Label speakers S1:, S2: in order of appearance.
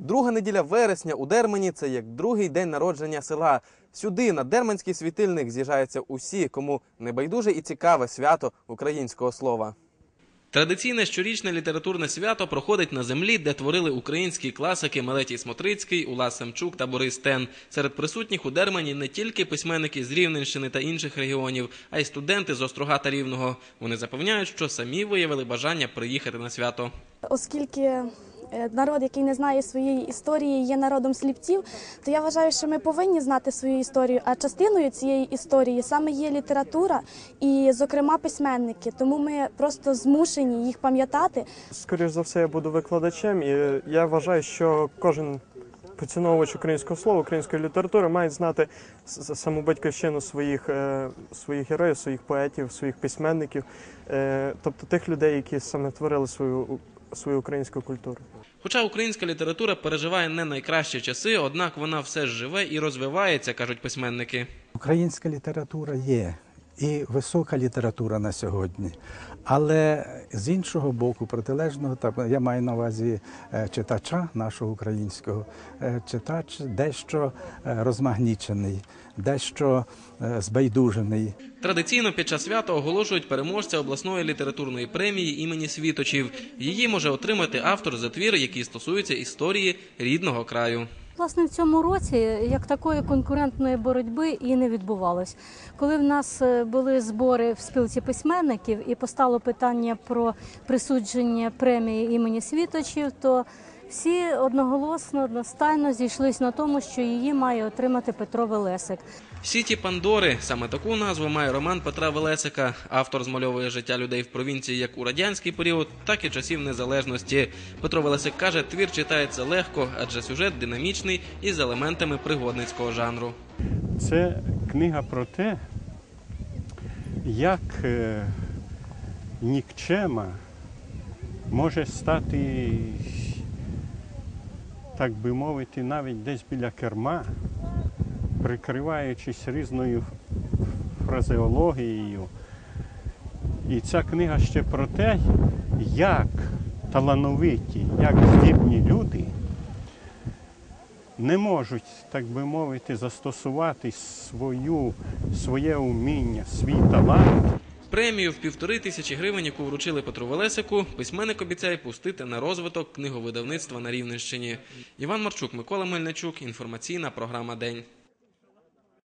S1: Друга неділя вересня у Дермені це як другий день народження села. Сюди на Дерманський світильник з'їжджаються усі, кому небайдуже і цікаве свято українського слова. Традиційне щорічне літературне свято проходить на землі, де творили українські класики Мелетій Смотрицький, Улас Семчук та Борис Тен. Серед присутніх у Дермані не тільки письменники з Рівненщини та інших регіонів, а й студенти з Острога та Рівного. Вони запевняють, що самі виявили бажання приїхати на свято.
S2: Оскільки народ, який не знає своєї історії, є народом сліпців, то я вважаю, що ми повинні знати свою історію. А частиною цієї історії саме є література і, зокрема, письменники. Тому ми просто змушені їх пам'ятати.
S3: Скоріше за все, я буду викладачем, і я вважаю, що кожен поціновувач українського слова, української літератури має знати саму батьківщину своїх, е, своїх героїв, своїх поетів, своїх письменників, е, тобто тих людей, які саме творили свою, свою українську культуру.
S1: Хоча українська література переживає не найкращі часи, однак вона все ж живе і розвивається, кажуть письменники.
S4: Українська література є і висока література на сьогодні. Але з іншого боку, протилежного, так я маю на увазі е, читача нашого українського, е, читач дещо е, розмагнічений, дещо збайдужений.
S1: Традиційно під час свята оголошують переможця обласної літературної премії імені Світочів. Її може отримати автор за твір, який стосується історії рідного краю.
S5: Власне, в цьому році як такої конкурентної боротьби і не відбувалось. Коли в нас е, були збори в спілці письменників і постало питання про присудження премії імені Світочів, то всі одноголосно, одностайно зійшлись на тому, що її має отримати Петро Велесик.
S1: Сіті Пандори саме таку назву має роман Петра Велесика. Автор змальовує життя людей в провінції як у радянський період, так і часів незалежності. Петро Велесик каже, твір читається легко, адже сюжет динамічний і з елементами пригодницького жанру.
S6: Це книга про те, як е, нікчема може стати, так би мовити, навіть десь біля керма, прикриваючись різною фразеологією. І ця книга ще про те, як талановиті, як здібні люди не можуть, так би мовити, застосувати свою, своє уміння, свій талант
S1: Премію в півтори тисячі гривень, яку вручили Петру Велесику, письменник обіцяє пустити на розвиток книговидавництва на Рівненщині. Іван Марчук, Микола Мельничук. Інформаційна програма День.